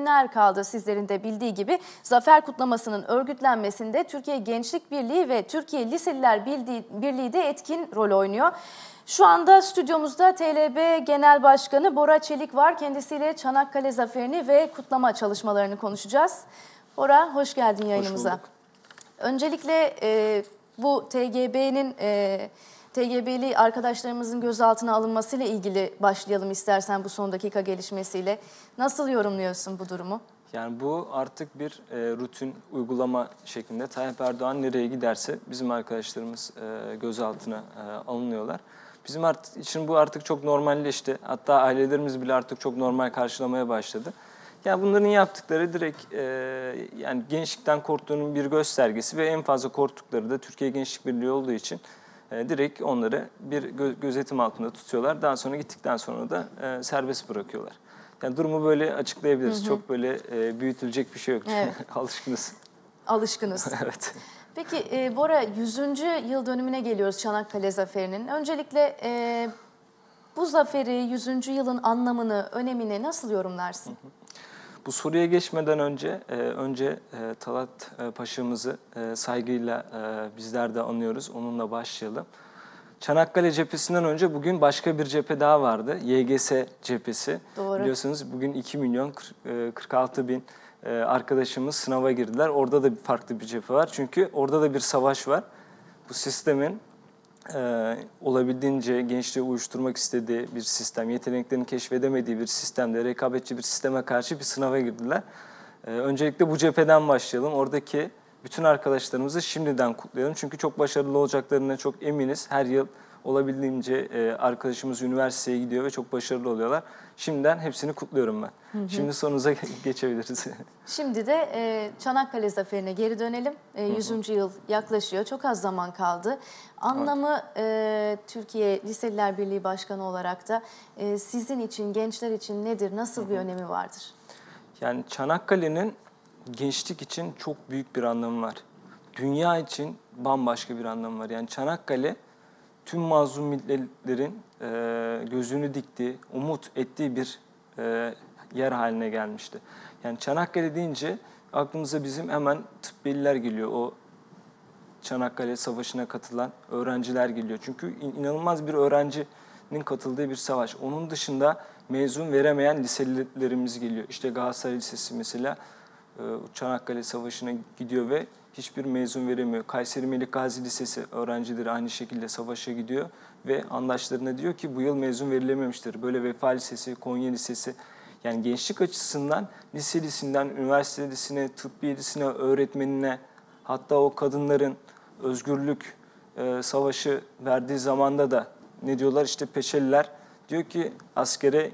Günler kaldı sizlerin de bildiği gibi zafer kutlamasının örgütlenmesinde Türkiye Gençlik Birliği ve Türkiye Liseliler Birliği, de etkin rol oynuyor. Şu anda stüdyomuzda TLB Genel Başkanı Bora Çelik var. Kendisiyle Çanakkale Zaferi'ni ve kutlama çalışmalarını konuşacağız. Bora hoş geldin yayınımıza. bulduk. Öncelikle e, bu TGB'nin e, TGB'li arkadaşlarımızın gözaltına alınmasıyla ilgili başlayalım istersen bu son dakika gelişmesiyle. Nasıl yorumluyorsun bu durumu? Yani bu artık bir e, rutin uygulama şeklinde. Tayyip Erdoğan nereye giderse bizim arkadaşlarımız e, gözaltına e, alınıyorlar. Bizim art, için bu artık çok normalleşti. Hatta ailelerimiz bile artık çok normal karşılamaya başladı. Yani bunların yaptıkları direkt e, yani gençlikten korktuğunun bir göstergesi ve en fazla korktukları da Türkiye Gençlik Birliği olduğu için e, direkt onları bir gö- gözetim altında tutuyorlar. Daha sonra gittikten sonra da e, serbest bırakıyorlar. Yani durumu böyle açıklayabiliriz. Çok böyle e, büyütülecek bir şey yok. Evet. Alışkınız. Alışkınız. evet. Peki e, Bora 100. yıl dönümüne geliyoruz Çanakkale Zaferi'nin. Öncelikle e, bu zaferi 100. yılın anlamını, önemini nasıl yorumlarsın? Bu soruya geçmeden önce e, önce e, Talat e, Paşa'mızı e, saygıyla e, bizler de anıyoruz. Onunla başlayalım. Çanakkale cephesinden önce bugün başka bir cephe daha vardı. YGS cephesi. Doğru. Biliyorsunuz bugün 2 milyon kırk- e, 46 bin e, arkadaşımız sınava girdiler. Orada da farklı bir cephe var. Çünkü orada da bir savaş var. Bu sistemin e, olabildiğince gençliği uyuşturmak istediği bir sistem, yeteneklerini keşfedemediği bir sistemde, rekabetçi bir sisteme karşı bir sınava girdiler. E, öncelikle bu cepheden başlayalım. Oradaki bütün arkadaşlarımızı şimdiden kutlayalım. Çünkü çok başarılı olacaklarına çok eminiz. Her yıl olabildiğince e, arkadaşımız üniversiteye gidiyor ve çok başarılı oluyorlar. Şimdiden hepsini kutluyorum ben. Şimdi sorunuza geçebiliriz. Şimdi de e, Çanakkale Zaferi'ne geri dönelim. E, 100. yıl yaklaşıyor. Çok az zaman kaldı. Anlamı e, Türkiye Liseliler Birliği Başkanı olarak da e, sizin için, gençler için nedir? Nasıl bir önemi vardır? Yani Çanakkale'nin gençlik için çok büyük bir anlamı var. Dünya için bambaşka bir anlamı var. Yani Çanakkale tüm mazlum milletlerin e, gözünü diktiği, umut ettiği bir e, yer haline gelmişti. Yani Çanakkale deyince aklımıza bizim hemen tıbbeliler geliyor. O Çanakkale Savaşı'na katılan öğrenciler geliyor. Çünkü in- inanılmaz bir öğrencinin katıldığı bir savaş. Onun dışında mezun veremeyen liselilerimiz geliyor. İşte Galatasaray Lisesi mesela e, Çanakkale Savaşı'na gidiyor ve hiçbir mezun veremiyor. Kayseri Melik Gazi Lisesi öğrencileri aynı şekilde savaşa gidiyor ve andaşlarına diyor ki bu yıl mezun verilememiştir. Böyle Vefa Lisesi, Konya Lisesi yani gençlik açısından liselisinden üniversitesine, tıbbiyesine, öğretmenine hatta o kadınların özgürlük e, savaşı verdiği zamanda da ne diyorlar işte peçeliler diyor ki askere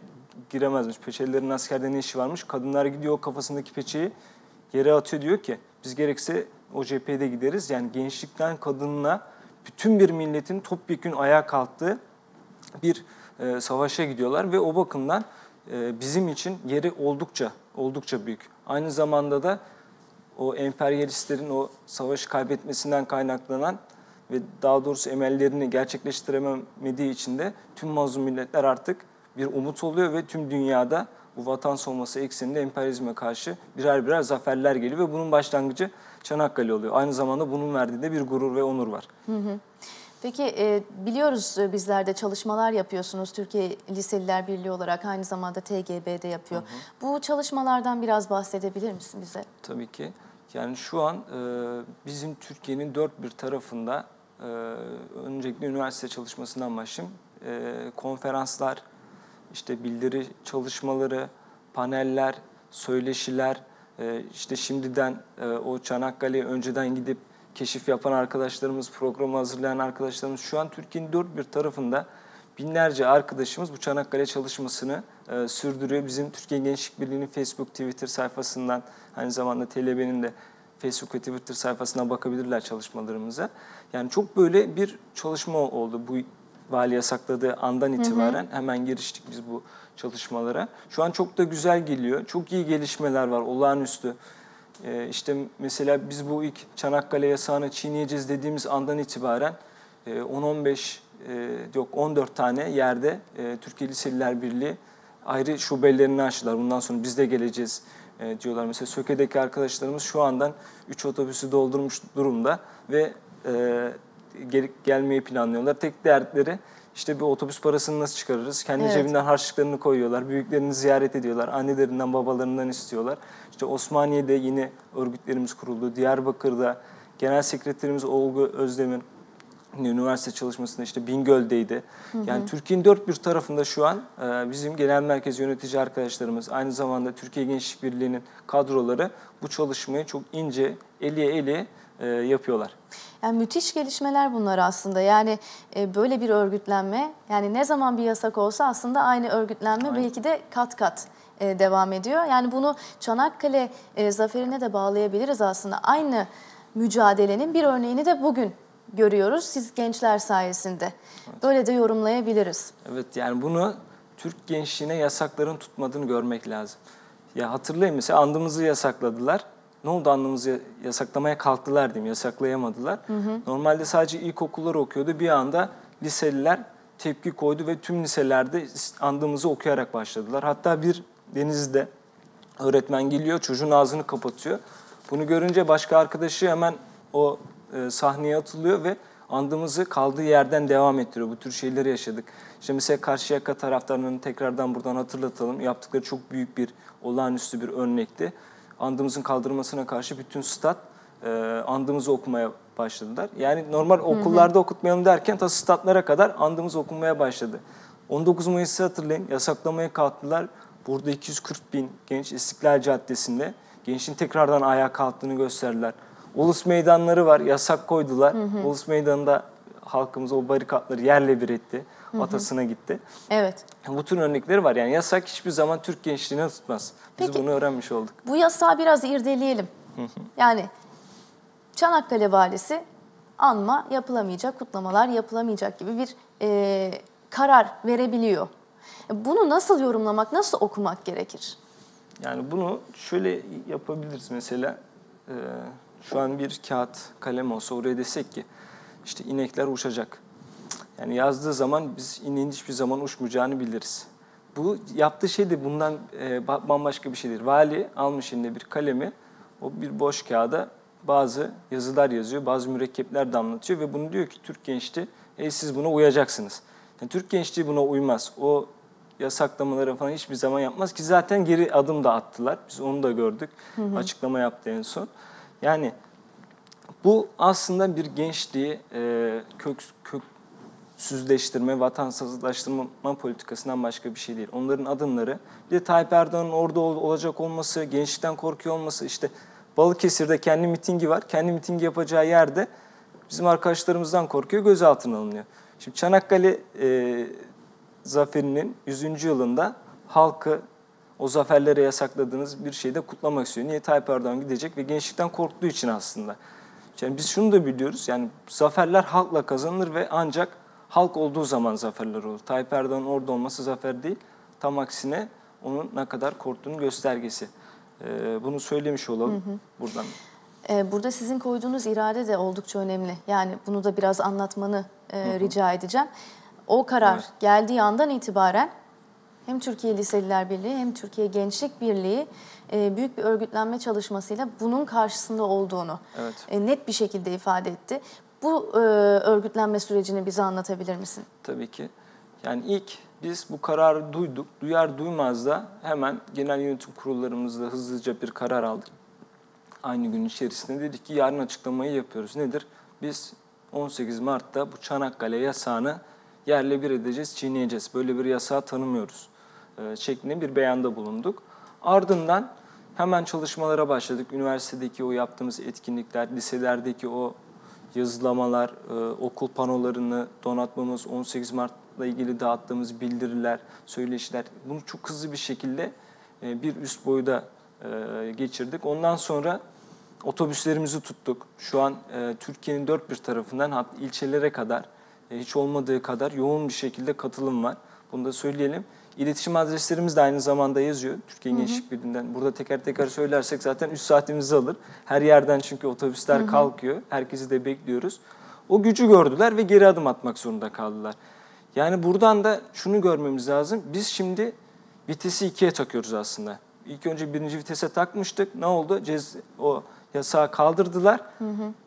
giremezmiş. Peçelilerin askerde ne işi varmış? Kadınlar gidiyor o kafasındaki peçeyi yere atıyor diyor ki biz gerekse o cephede gideriz. Yani gençlikten kadınına bütün bir milletin topyekün ayağa kalktığı bir e, savaşa gidiyorlar ve o bakımdan e, bizim için yeri oldukça oldukça büyük. Aynı zamanda da o emperyalistlerin o savaşı kaybetmesinden kaynaklanan ve daha doğrusu emellerini gerçekleştiremediği için de tüm mazlum milletler artık bir umut oluyor ve tüm dünyada bu vatan savunması ekseninde emperyalizme karşı birer birer zaferler geliyor ve bunun başlangıcı Çanakkale oluyor. Aynı zamanda bunun verdiği de bir gurur ve onur var. Peki e, biliyoruz e, bizler de çalışmalar yapıyorsunuz. Türkiye Liseliler Birliği olarak aynı zamanda TGB'de yapıyor. Bu çalışmalardan biraz bahsedebilir misin bize? Tabii ki. Yani şu an e, bizim Türkiye'nin dört bir tarafında e, öncelikle üniversite çalışmasından başlayayım. E, konferanslar, işte bildiri çalışmaları, paneller, söyleşiler, e, işte şimdiden e, o Çanakkale'ye önceden gidip keşif yapan arkadaşlarımız, programı hazırlayan arkadaşlarımız şu an Türkiye'nin dört bir tarafında binlerce arkadaşımız bu Çanakkale çalışmasını e, sürdürüyor. Bizim Türkiye Gençlik Birliği'nin Facebook, Twitter sayfasından aynı zamanda TLB'nin de Facebook ve Twitter sayfasına bakabilirler çalışmalarımıza. Yani çok böyle bir çalışma oldu bu vali yasakladığı andan itibaren hemen giriştik biz bu çalışmalara. Şu an çok da güzel geliyor. Çok iyi gelişmeler var, olağanüstü. Ee, işte mesela biz bu ilk Çanakkale yasağını çiğneyeceğiz dediğimiz andan itibaren e, 10-15 e, yok 14 tane yerde e, Türkiye Liseliler Birliği ayrı şubelerini açtılar. Bundan sonra biz de geleceğiz e, diyorlar. Mesela Söke'deki arkadaşlarımız şu andan 3 otobüsü doldurmuş durumda ve e, gel- gelmeyi planlıyorlar. Tek dertleri işte bir otobüs parasını nasıl çıkarırız? Kendi Evet. cebinden harçlıklarını koyuyorlar. Büyüklerini ziyaret ediyorlar. Annelerinden, babalarından istiyorlar. İşte Osmaniye'de yine örgütlerimiz kuruldu. Diyarbakır'da Genel Sekreterimiz Olgu Özdemir üniversite çalışmasında işte Bingöl'deydi. Yani Türkiye'nin dört bir tarafında şu an e, bizim genel merkez yönetici arkadaşlarımız, aynı zamanda Türkiye Gençlik Birliği'nin kadroları bu çalışmayı çok ince, eliye eliye e, yapıyorlar. Yani müthiş gelişmeler bunlar aslında. Yani e, böyle bir örgütlenme, yani ne zaman bir yasak olsa aslında aynı örgütlenme Aynen. belki de kat kat e, devam ediyor. Yani bunu Çanakkale e, zaferine de bağlayabiliriz aslında. Aynı mücadelenin bir örneğini de bugün görüyoruz siz gençler sayesinde. Böyle de yorumlayabiliriz. Evet yani bunu Türk gençliğine yasakların tutmadığını görmek lazım. Ya hatırlayın mesela andımızı yasakladılar. Ne oldu andımızı ya- yasaklamaya kalktılar diyeyim, yasaklayamadılar. Normalde sadece ilkokullar okuyordu. Bir anda liseliler tepki koydu ve tüm liselerde andımızı okuyarak başladılar. Hatta bir denizde öğretmen geliyor, çocuğun ağzını kapatıyor. Bunu görünce başka arkadaşı hemen o e, sahneye atılıyor ve andımızı kaldığı yerden devam ettiriyor. Bu tür şeyleri yaşadık. İşte mesela Karşıyaka taraftarlarını tekrardan buradan hatırlatalım. Yaptıkları çok büyük bir, olağanüstü bir örnekti. Andımızın kaldırılmasına karşı bütün stat e, andımızı okumaya başladılar. Yani normal okullarda okutmayalım derken ta statlara kadar andımız okunmaya başladı. 19 Mayıs'ı hatırlayın, yasaklamaya kalktılar. Burada 240 bin genç İstiklal Caddesi'nde gençin tekrardan ayağa kalktığını gösterdiler. Ulus meydanları var, yasak koydular. Ulus meydanında halkımız o barikatları yerle bir etti. Atasına gitti. Evet. Bu tür örnekleri var. Yani yasak hiçbir zaman Türk gençliğine tutmaz. Biz Peki. bunu öğrenmiş olduk. Bu yasağı biraz irdeleyelim. Yani Çanakkale Valisi anma yapılamayacak, kutlamalar yapılamayacak gibi bir e, karar verebiliyor. Bunu nasıl yorumlamak, nasıl okumak gerekir? Yani bunu şöyle yapabiliriz mesela. e, şu an bir kağıt kalem olsa oraya desek ki işte inekler uçacak. Yani yazdığı zaman biz ineğin hiçbir zaman uçmayacağını biliriz. Bu yaptığı şey de bundan e, ba- bambaşka bir şeydir. Vali almış eline bir kalemi, o bir boş kağıda bazı yazılar yazıyor, bazı mürekkepler damlatıyor ve bunu diyor ki Türk gençliği, e, siz buna uyacaksınız. Yani Türk gençliği buna uymaz. O yasaklamaları falan hiçbir zaman yapmaz ki zaten geri adım da attılar. Biz onu da gördük. Açıklama yaptı en son. Yani bu aslında bir gençliği e, kök, köksüzleştirme, vatansızlaştırma politikasından başka bir şey değil. Onların adımları, bir de Tayyip Erdoğan'ın orada ol- olacak olması, gençlikten korkuyor olması, işte Balıkesir'de kendi mitingi var. Kendi mitingi yapacağı yerde bizim arkadaşlarımızdan korkuyor, gözaltına alınıyor. Şimdi Çanakkale e, zaferinin 100. yılında halkı o zaferlere yasakladığınız bir şeyde kutlamak istiyor. Niye Tayyip Erdoğan gidecek ve gençlikten korktuğu için aslında. Yani biz şunu da biliyoruz. Yani zaferler halkla kazanılır ve ancak halk olduğu zaman zaferler olur. Tayyip Erdoğan'ın orada olması zafer değil. Tam aksine onun ne kadar korktuğunun göstergesi. Ee, bunu söylemiş olalım buradan. Ee, Burada sizin koyduğunuz irade de oldukça önemli. Yani bunu da biraz anlatmanı e, rica edeceğim. O karar Evet. geldiği andan itibaren hem Türkiye Liseliler Birliği hem Türkiye Gençlik Birliği e, büyük bir örgütlenme çalışmasıyla bunun karşısında olduğunu Evet. e, net bir şekilde ifade etti. Bu e, örgütlenme sürecini bize anlatabilir misin? Tabii ki. Yani ilk biz bu kararı duyduk. Duyar duymaz da hemen genel yönetim kurullarımızda hızlıca bir karar aldık. Aynı gün içerisinde dedik ki yarın açıklamayı yapıyoruz. Nedir? Biz 18 Mart'ta bu Çanakkale yasağını yerle bir edeceğiz, çiğneyeceğiz. Böyle bir yasağı tanımıyoruz. Ee, şeklinde bir beyanda bulunduk. Ardından hemen çalışmalara başladık. Üniversitedeki o yaptığımız etkinlikler, liselerdeki o yazılamalar, e, okul panolarını donatmamız, 18 Mart'la ilgili dağıttığımız bildiriler, söyleşiler bunu çok hızlı bir şekilde e, bir üst boyuda e, geçirdik. Ondan sonra otobüslerimizi tuttuk. Şu an Türkiye'nin dört bir tarafından ilçelere kadar hiç olmadığı kadar yoğun bir şekilde katılım var. Bunu da söyleyelim. İletişim adreslerimiz de aynı zamanda yazıyor. Türkiye Gençlik Birliği'nden. Burada teker teker söylersek zaten 3 saatimizi alır. Her yerden çünkü otobüsler kalkıyor. Herkesi de bekliyoruz. O gücü gördüler ve geri adım atmak zorunda kaldılar. Yani buradan da şunu görmemiz lazım. Biz şimdi vitesi ikiye takıyoruz aslında. ilk önce birinci vitese takmıştık. Ne oldu? Cez, o yasağı kaldırdılar.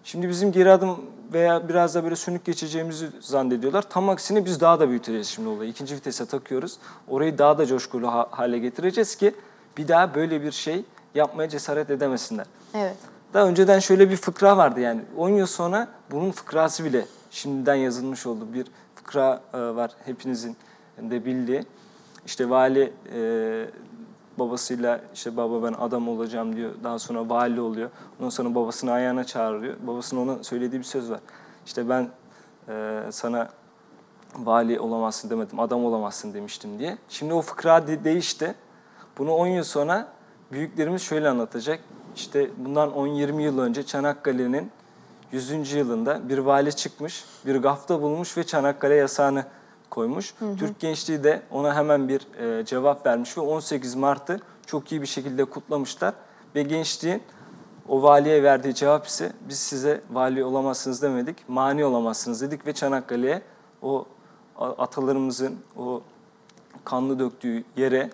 Şimdi bizim geri adım veya biraz da böyle sönük geçeceğimizi zannediyorlar. Tam aksine biz daha da büyüteceğiz şimdi olayı. İkinci vitese takıyoruz. Orayı daha da coşkulu ha- hale getireceğiz ki bir daha böyle bir şey yapmaya cesaret edemesinler. Evet. Daha önceden şöyle bir fıkra vardı yani 10 yıl sonra bunun fıkrası bile şimdiden yazılmış oldu. Bir fıkra e, var hepinizin de bildiği. İşte vali e, babasıyla işte baba ben adam olacağım diyor. Daha sonra vali oluyor. Ondan sonra babasını ayağına çağırıyor. Babasının ona söylediği bir söz var. İşte ben e, sana vali olamazsın demedim, adam olamazsın demiştim diye. Şimdi o fıkra de- değişti. Bunu 10 yıl sonra büyüklerimiz şöyle anlatacak. İşte bundan 10-20 yıl önce Çanakkale'nin 100. yılında bir vali çıkmış, bir gafta bulmuş ve Çanakkale yasağını koymuş. Türk gençliği de ona hemen bir e, cevap vermiş ve 18 Mart'ı çok iyi bir şekilde kutlamışlar. Ve gençliğin o valiye verdiği cevap ise biz size vali olamazsınız demedik, mani olamazsınız dedik ve Çanakkale'ye o atalarımızın o kanlı döktüğü yere,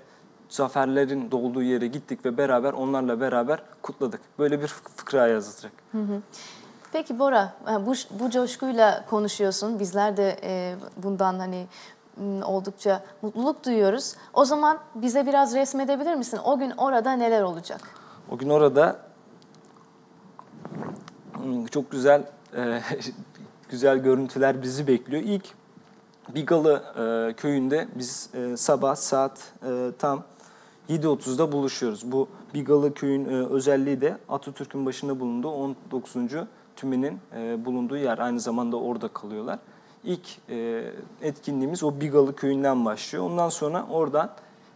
zaferlerin dolduğu yere gittik ve beraber onlarla beraber kutladık. Böyle bir fık- fıkra yazılacak. Peki Bora, e, bu, bu coşkuyla konuşuyorsun. Bizler de e, bundan hani oldukça mutluluk duyuyoruz. O zaman bize biraz resmedebilir misin? O gün orada neler olacak? O gün orada hmm, çok güzel e, güzel görüntüler bizi bekliyor. İlk Bigalı e, köyünde biz e, sabah saat e, tam 7.30'da buluşuyoruz. Bu Bigalı köyün e, özelliği de Atatürk'ün başında bulunduğu 19. tümenin e, bulunduğu yer. Aynı zamanda orada kalıyorlar. İlk e, etkinliğimiz o Bigalı köyünden başlıyor. Ondan sonra oradan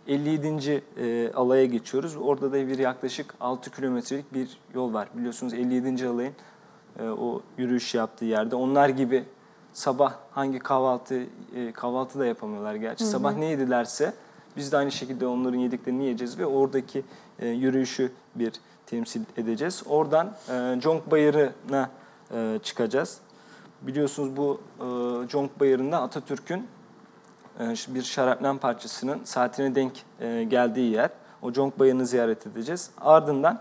57. e, alaya geçiyoruz. Orada da bir yaklaşık 6 kilometrelik bir yol var. Biliyorsunuz 57. alayın e, o yürüyüş yaptığı yerde. Onlar gibi sabah hangi kahvaltı e, kahvaltı da yapamıyorlar gerçi. Sabah ne yedilerse biz de aynı şekilde onların yediklerini yiyeceğiz ve oradaki e, yürüyüşü bir temsil edeceğiz. Oradan e, Conk Bayırı'na e, çıkacağız. Biliyorsunuz bu e, Conk Bayırı'nda Atatürk'ün e, bir şarapnel parçasının saatine denk e, geldiği yer. O Conk Bayırı'nı ziyaret edeceğiz. Ardından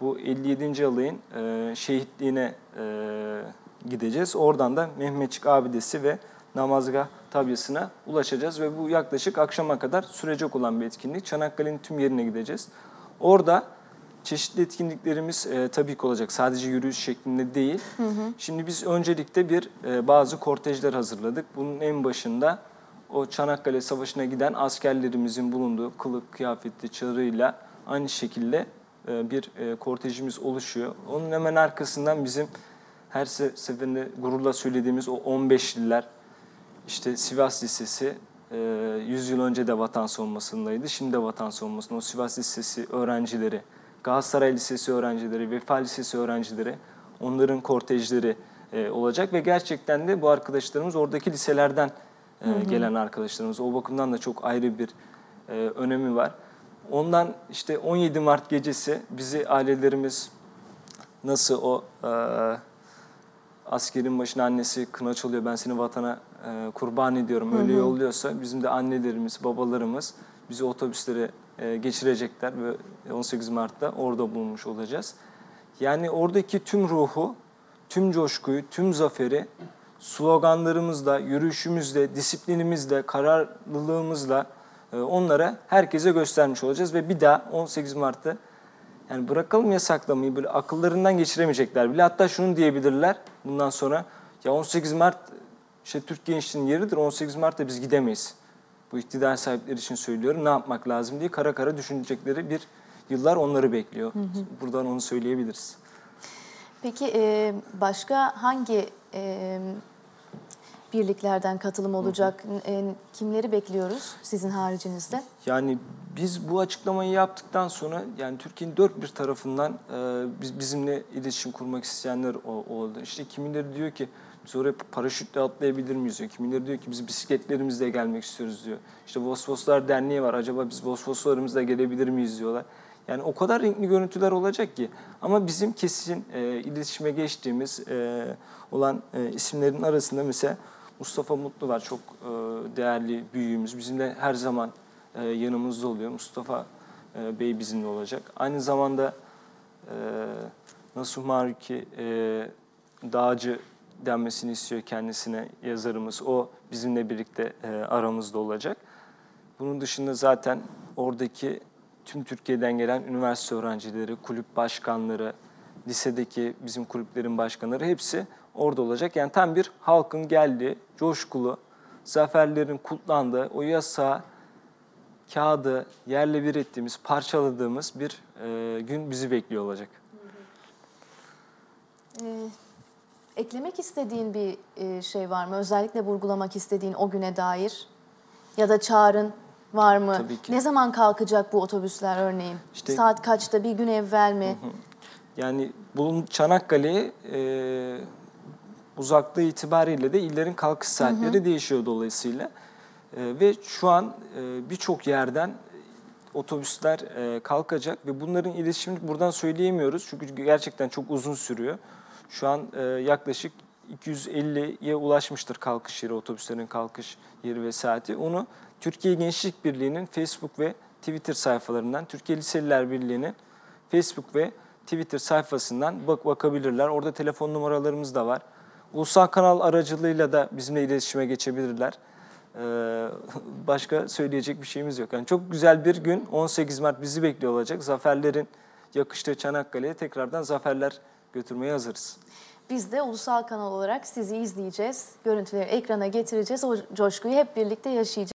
bu 57. alayın e, şehitliğine e, gideceğiz. Oradan da Mehmetçik Abidesi ve Namazgah Tabyası'na ulaşacağız ve bu yaklaşık akşama kadar sürecek olan bir etkinlik. Çanakkale'nin tüm yerine gideceğiz. Orada çeşitli etkinliklerimiz e, tabii ki olacak. Sadece yürüyüş şeklinde değil. Şimdi biz öncelikle bir e, bazı kortejler hazırladık. Bunun en başında o Çanakkale Savaşı'na giden askerlerimizin bulunduğu kılık, kıyafetli çağrıyla aynı şekilde e, bir e, kortejimiz oluşuyor. Onun hemen arkasından bizim her se- seferinde gururla söylediğimiz o 15'liler, işte Sivas Lisesi e, 100 yıl önce de vatan savunmasındaydı. Şimdi de vatan savunmasında. O Sivas Lisesi öğrencileri, Galatasaray Lisesi öğrencileri, Vefa Lisesi öğrencileri, onların kortejleri e, olacak ve gerçekten de bu arkadaşlarımız oradaki liselerden e, gelen arkadaşlarımız. O bakımdan da çok ayrı bir e, önemi var. Ondan işte 17 Mart gecesi bizi ailelerimiz nasıl o e, askerin başına annesi kına çalıyor ben seni vatana e, kurban ediyorum öyle yolluyorsa bizim de annelerimiz babalarımız bizi otobüslere geçirecekler ve 18 Mart'ta orada bulunmuş olacağız. Yani oradaki tüm ruhu, tüm coşkuyu, tüm zaferi sloganlarımızla, yürüyüşümüzle, disiplinimizle, kararlılığımızla e, onlara herkese göstermiş olacağız ve bir daha 18 Mart'ta yani bırakalım yasaklamayı böyle akıllarından geçiremeyecekler bile. Hatta şunu diyebilirler bundan sonra ya 18 Mart işte Türk gençliğinin yeridir 18 Mart'ta biz gidemeyiz. Bu iktidar sahipleri için söylüyorum ne yapmak lazım diye kara kara düşünecekleri bir yıllar onları bekliyor. Buradan onu söyleyebiliriz. Peki başka hangi birliklerden katılım olacak? E, kimleri bekliyoruz sizin haricinizde? Yani biz bu açıklamayı yaptıktan sonra yani Türkiye'nin dört bir tarafından e, biz bizimle iletişim kurmak isteyenler o- oldu. İşte kimileri diyor ki biz oraya paraşütle atlayabilir miyiz diyor. Kimileri diyor ki biz bisikletlerimizle gelmek istiyoruz diyor. İşte Vosvoslar Derneği var. Acaba biz Vosvoslarımızla gelebilir miyiz diyorlar. Yani o kadar renkli görüntüler olacak ki. Ama bizim kesin e, iletişime geçtiğimiz e, olan e, isimlerin arasında mesela Mustafa Mutlu var. Çok e, değerli büyüğümüz. Bizimle her zaman e, yanımızda oluyor. Mustafa e, Bey bizimle olacak. Aynı zamanda e, Nasuh Maruki Dağcı denmesini istiyor kendisine yazarımız. O bizimle birlikte aramızda olacak. Bunun dışında zaten oradaki tüm Türkiye'den gelen üniversite öğrencileri, kulüp başkanları, lisedeki bizim kulüplerin başkanları hepsi orada olacak. Yani tam bir halkın geldiği, coşkulu, zaferlerin kutlandığı, o yasa kağıdı yerle bir ettiğimiz, parçaladığımız bir e, gün bizi bekliyor olacak. Ee, eklemek istediğin bir e, şey var mı? Özellikle vurgulamak istediğin o güne dair? Ya da çağrın var mı? Tabii ki. Ne zaman kalkacak bu otobüsler örneğin? İşte- Saat kaçta? Bir gün evvel mi? Yani bulun Çanakkale'ye e, uzaklığı itibariyle de illerin kalkış saatleri değişiyor dolayısıyla. E, ve şu an e, birçok yerden otobüsler e, kalkacak ve bunların iletişimini buradan söyleyemiyoruz çünkü gerçekten çok uzun sürüyor. Şu an e, yaklaşık 250'ye ulaşmıştır kalkış yeri, otobüslerin kalkış yeri ve saati. Onu Türkiye Gençlik Birliği'nin Facebook ve Twitter sayfalarından, Türkiye Liseliler Birliği'nin Facebook ve Twitter sayfasından bak bakabilirler. Orada telefon numaralarımız da var. Ulusal kanal aracılığıyla da bizimle iletişime geçebilirler. Ee, başka söyleyecek bir şeyimiz yok. Yani çok güzel bir gün 18 Mart bizi bekliyor olacak. Zaferlerin yakıştığı Çanakkale'ye tekrardan zaferler götürmeye hazırız. Biz de ulusal kanal olarak sizi izleyeceğiz. Görüntüleri ekrana getireceğiz. O coşkuyu hep birlikte yaşayacağız.